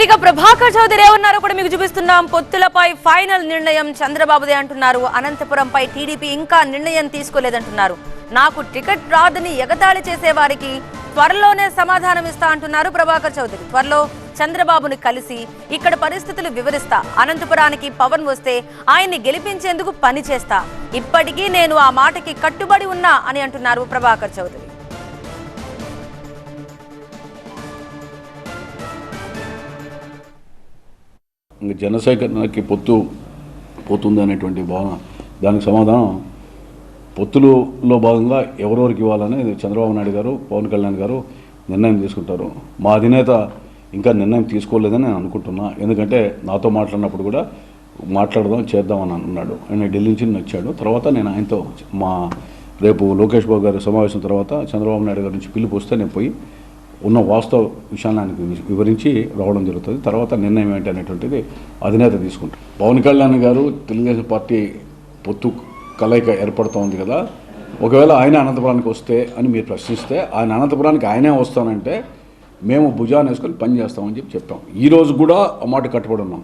Right ఇక ప్రభాకర్ చౌదరి ఏమన్నారో కూడా మీకు చూపిస్తున్నాం. పొత్తులపై ఫైనల్ నిర్ణయం చంద్రబాబుదే అంటున్నారు. అనంతపురంపై టీడీపీ ఇంకా నిర్ణయం తీసుకోలేదంటున్నారు. నాకు టికెట్ రాదని ఎగతాళి చేసే వారికి త్వరలోనే సమాధానం ఇస్తా అంటున్నారు ప్రభాకర్ చౌదరి. త్వరలో చంద్రబాబుని కలిసి ఇక్కడ పరిస్థితులు వివరిస్తా. అనంతపురానికి పవన్ వస్తే ఆయన్ని గెలిపించేందుకు పని చేస్తా. ఇప్పటికీ నేను ఆ మాటకి కట్టుబడి ఉన్నా అని అంటున్నారు ప్రభాకర్ చౌదరి. ఇంకా జనసేకరణకి పొత్తు పోతుంది అనేటువంటి భావన దానికి సమాధానం పొత్తులలో భాగంగా ఎవరెవరికి ఇవ్వాలని చంద్రబాబు నాయుడు గారు పవన్ కళ్యాణ్ గారు నిర్ణయం తీసుకుంటారు. మా అధినేత ఇంకా నిర్ణయం తీసుకోలేదని నేను అనుకుంటున్నా. ఎందుకంటే నాతో మాట్లాడినప్పుడు కూడా మాట్లాడదాం చేద్దామని అన్నాడు. ఆయన ఢిల్లీ నుంచి వచ్చాడు. తర్వాత నేను ఆయనతో మా రేపు లోకేష్ బాబు గారి సమావేశం తర్వాత చంద్రబాబు నాయుడు గారి నుంచి పిలుపు వస్తే నేను పోయి ఉన్న వాస్తవ విషయాన్ని వివరించి రావడం జరుగుతుంది. తర్వాత నిర్ణయం ఏంటి అనేటువంటిది అధినేత తీసుకుంటారు. పవన్ కళ్యాణ్ గారు తెలుగుదేశం పార్టీ పొత్తు కలయిక ఏర్పడుతూ ఉంది కదా. ఒకవేళ ఆయన అనంతపురానికి వస్తే అని మీరు ప్రశ్నిస్తే ఆయన అనంతపురానికి ఆయనే వస్తానంటే మేము భుజాన్ని వేసుకొని పని చేస్తామని చెప్పి చెప్పాం ఈరోజు కూడా ఆ మాట కట్టుబడి ఉన్నాం.